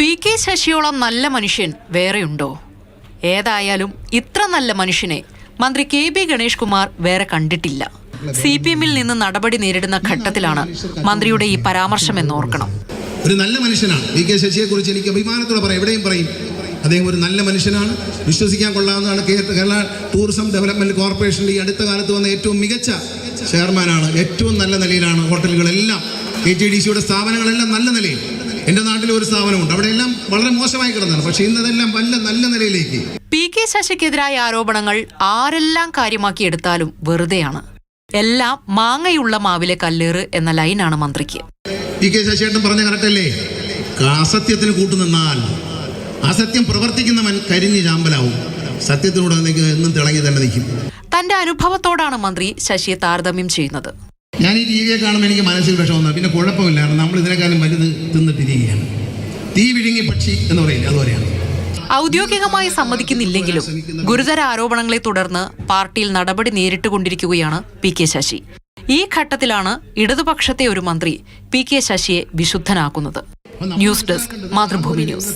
P K ശശിയോളം നല്ല മനുഷ്യൻ വേറെയുണ്ടോ ഏതായാലും ഇത്ര നല്ല മനുഷ്യനെ മന്ത്രി കെ ബി ഗണേഷ് കുമാർ വേറെ കണ്ടിട്ടില്ല. സി പി എമ്മിൽ നിന്ന് നടപടി നേരിടുന്ന ഘട്ടത്തിലാണ് മന്ത്രിയുടെ ഈ പരാമർശം എന്ന് ഓർക്കണം. ഒരു നല്ല മനുഷ്യനാണ്. വി കെ ശശിയെ കുറിച്ച് എനിക്ക് അഭിമാനത്തോടെ പറയാം. എവിടെയും പറയും അദ്ദേഹം ഒരു നല്ല മനുഷ്യനാണ്. വിശ്വസിക്കാൻ കൊള്ളാവുന്നതാണ് കേരള ടൂറിസം ഡെവലപ്മെന്റ് കോർപ്പറേഷന്റെ ഈ അടുത്ത കാലത്ത് വന്ന ഏറ്റവും മികച്ച ചെയർമാനാണ്. ഏറ്റവും നല്ല നിലയിലാണ് ഹോട്ടലുകളെല്ലാം. കെ ടി ഡി സിയുടെ സ്ഥാപനങ്ങളെല്ലാം നല്ല നിലയിൽ. എന്റെ നാട്ടിൽ ഒരു സ്ഥാപനമുണ്ട്. അവിടെ എല്ലാം വളരെ മോശമായി കിടന്നാണ്. പക്ഷേ ഇന്നതെല്ലാം വല്ല നല്ല നിലയിലേക്ക്. പി കെ ശശിക്കെതിരായ ആരോപണങ്ങൾ ആരെല്ലാം കാര്യമാക്കിയെടുത്താലും വെറുതെയാണ്. എല്ലാം മാങ്ങയുള്ള മാവിലെ കല്ലേറ് എന്ന ലൈനാണ് മന്ത്രിക്ക്. പി കെ ശശിയേട്ടൻ പറഞ്ഞ കറക്റ്റല്ലേ? അസത്യത്തിന് കൂട്ടുനിന്നാൽ അസത്യം പ്രവർത്തിക്കുന്നവൻ കരിഞ്ഞ് ചാമ്പലാവും. സത്യത്തിനോട് എന്നും തിളങ്ങി തന്നെ നിൽക്കും. തന്റെ അനുഭവത്തോടാണ് മന്ത്രി ശശിയെ താരതമ്യം ചെയ്യുന്നത്. ഞാൻ ഈ ടി വിയെ കാണുമ്പോൾ എനിക്ക് മനസ്സിൽ വിഷമൊന്നും പിന്നെ കുഴപ്പമില്ല. നമ്മൾ ഇതിനേക്കാളും വലുത് തിന്നിട്ടിരിക്കുകയാണ്. തീ വിഴുങ്ങി പക്ഷി എന്ന് പറയില്ല? അതുപോലെയാണ് ഔദ്യോഗികമായി സമ്മതിക്കുന്നില്ലെങ്കിലും ഗുരുതര ആരോപണങ്ങളെ തുടർന്ന് പാർട്ടിയിൽ നടപടി നേരിട്ടുകൊണ്ടിരിക്കുകയാണ് പി കെ ശശി. ഈ ഘട്ടത്തിലാണ് ഇടതുപക്ഷത്തെ ഒരു മന്ത്രി പി കെ ശശിയെ വിശുദ്ധനാക്കുന്നത്. News desk Mathrubhumi news.